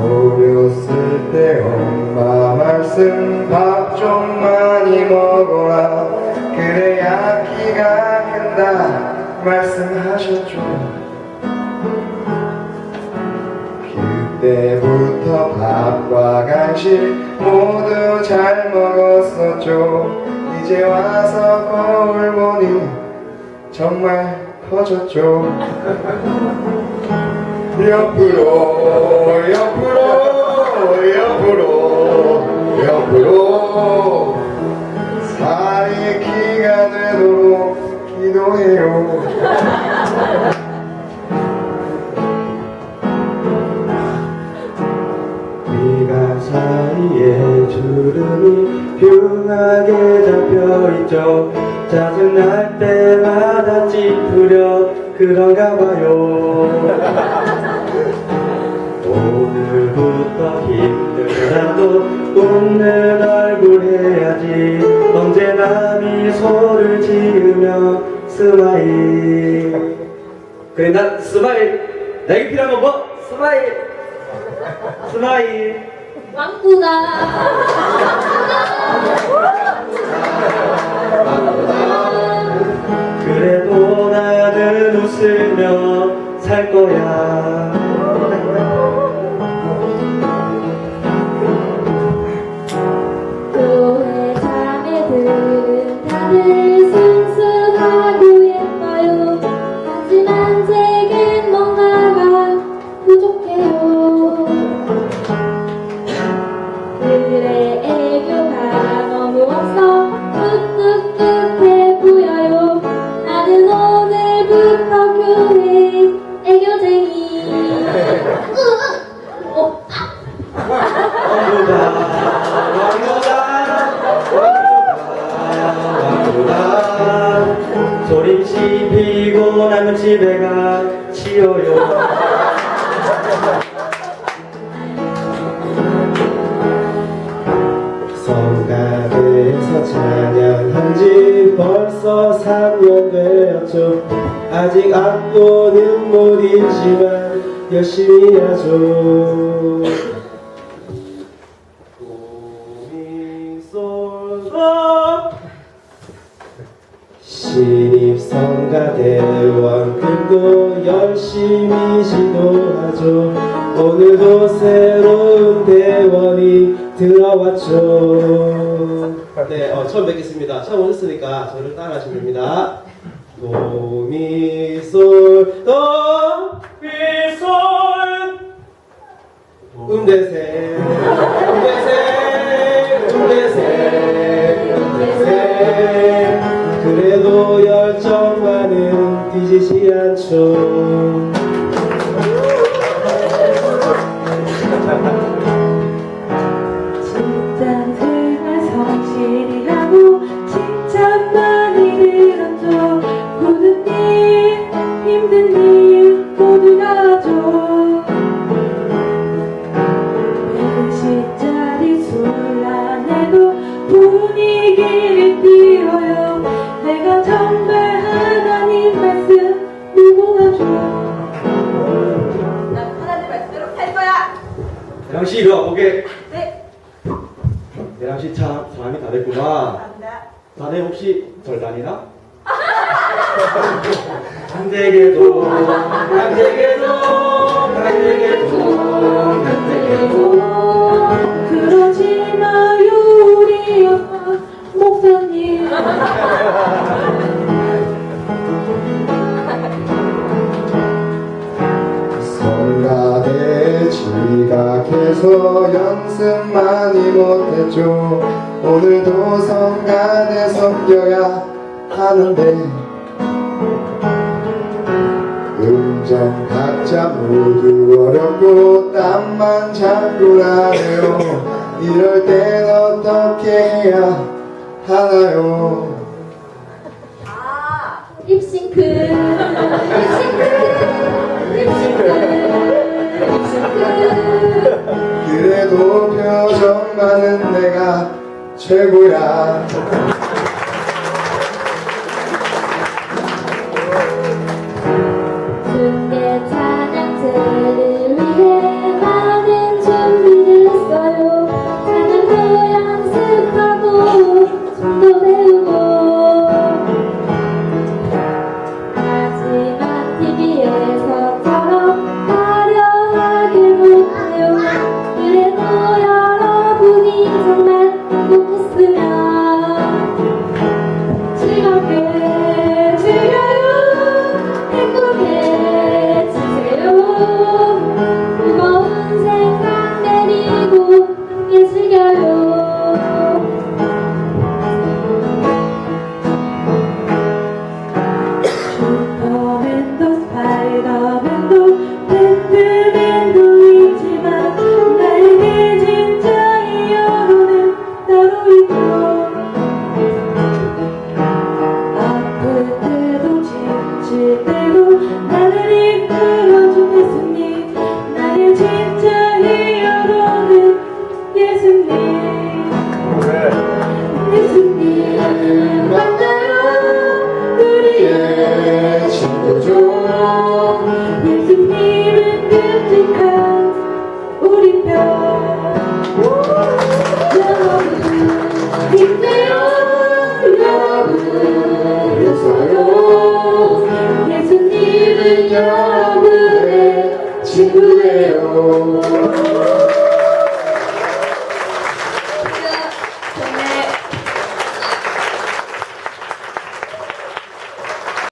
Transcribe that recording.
어렸을 때 엄마 말씀 밥 좀 많이 먹어라 그래야 키가 큰다. 말씀하셨죠. 그때부터 밥과 간식 모두 잘 먹었었죠. 이제 와서 거울 보니 정말 커졌죠. 옆으로 옆으로 기도해요. 미간 사이에 주름이 흉하게 잡혀있죠. 짜증날 때마다 찌푸려 그런가 봐요. 오늘부터 힘들어도 웃는 얼굴 해야지. 언제나 미소를 지으며 스마일. 그래 난 스마일. 내게 필요한 건 뭐? 스마일. 스마일. 왕꾸다. 소림씨 피곤하면 집에 가 치워요. 성가대에서 찬양한 지 벌써 3년 되었죠. 아직 악보는 못 읽지만 열심히 하죠 성가대원들도 열심히 지도하죠. 오늘도 새로운 대원이 들어왔죠. 네 어, 처음 뵙겠습니다. 처음 오셨으니까 저를 따라 하시면 됩니다. 도미솔 도 그래도 열정만은 뒤지지 않죠. 진짜 정말 성실히 하고 칭찬 많이 들었죠. 모든 일 힘든 일 모두 다죠. 회식자리 술안에도 분위기를 띄워요 대랑씨 이리 와보게 네, 대랑씨 참 사람이 다 됐구나 간다. 자네 혹시 절 다니나? 안 되게도 안 되게도 안 되게도 안 되게도 지각해서 연습 많이 못했죠. 오늘도 성가대 섬겨야 하는데. 음정 각자 모두 어렵고 땀만 자꾸 나네요. 이럴 땐 어떻게 해야 하나요? 그래도 표 영원에 지구에요.